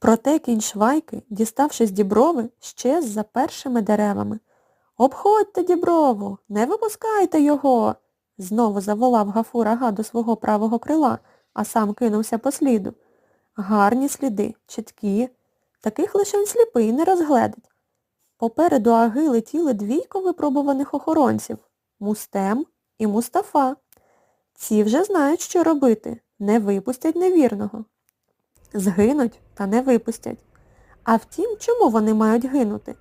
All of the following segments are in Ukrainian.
Проте кінь швайки, діставши з діброви, щез за першими деревами. Обходьте діброву, не випускайте його. Знову заволав Гафур ага до свого правого крила, а сам кинувся по сліду. Гарні сліди, чіткі. Таких лише сліпий не розгледить. Попереду аги летіли двійко випробуваних охоронців Мустем і Мустафа. Ці вже знають, що робити, не випустять невірного. Згинуть та не випустять. А втім, чому вони мають гинути?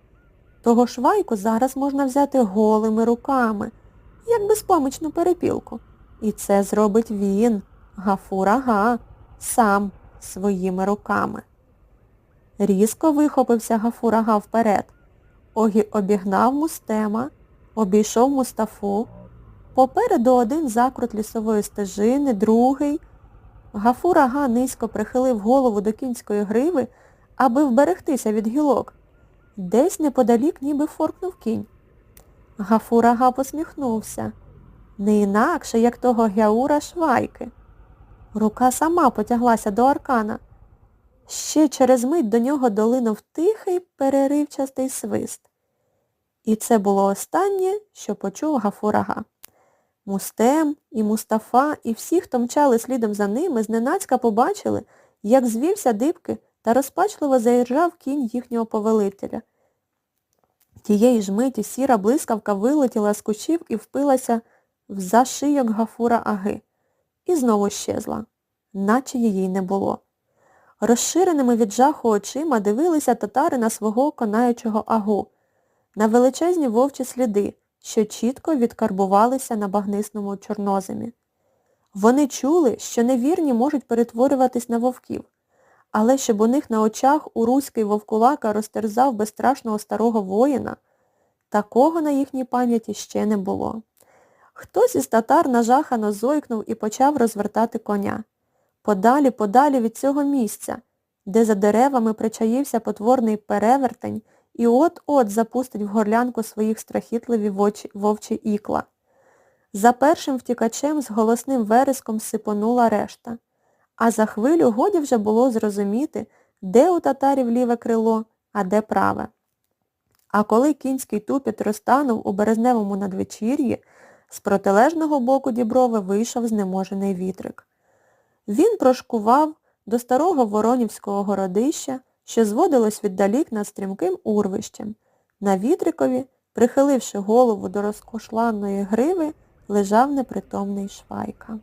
Того швайку зараз можна взяти голими руками, як безпомічну перепілку. І це зробить він, Гафур Ага, сам своїми руками. Різко вихопився Гафур Ага вперед. Огі обігнав Мустема, обійшов Мустафу. Попереду один закрут лісової стежини, другий. Гафур Ага низько прихилив голову до кінської гриви, аби вберегтися від гілок. Десь неподалік ніби форкнув кінь. Гафур Ага посміхнувся. Не інакше, як того Гяура Швайки. Рука сама потяглася до аркана. Ще через мить до нього долинув тихий переривчастий свист. І це було останнє, що почув Гафур Ага. Мустем і Мустафа, і всі, хто мчали слідом за ними, зненацька побачили, як звівся дибки та розпачливо заіржав кінь їхнього повелителя. Тієї ж миті сіра блискавка вилетіла з кущів і впилася в зашийок Гафура Аги. І знову щезла, наче її не було. Розширеними від жаху очима дивилися татари на свого конаючого агу, на величезні вовчі сліди, що чітко відкарбувалися на багнисному чорноземі. Вони чули, що невірні можуть перетворюватись на вовків, але щоб у них на очах уруський вовкулака розтерзав безстрашного старого воїна, такого на їхній пам'яті ще не було. Хтось із татар нажахано зойкнув і почав розвертати коня. Подалі, подалі від цього місця, де за деревами причаївся потворний перевертень і от-от запустить в горлянку своїх страхітливі вовчі, ікла. За першим втікачем з голосним вереском сипонула решта. А за хвилю годі вже було зрозуміти, де у татарів ліве крило, а де праве. А коли кінський тупіт розтанув у березневому надвечір'ї, з протилежного боку діброви вийшов знеможений вітрик. Він прошкував до старого Воронівського городища, що зводилось віддалік над стрімким урвищем. На вітрикові, прихиливши голову до розкошланої гриви, лежав непритомний швайка.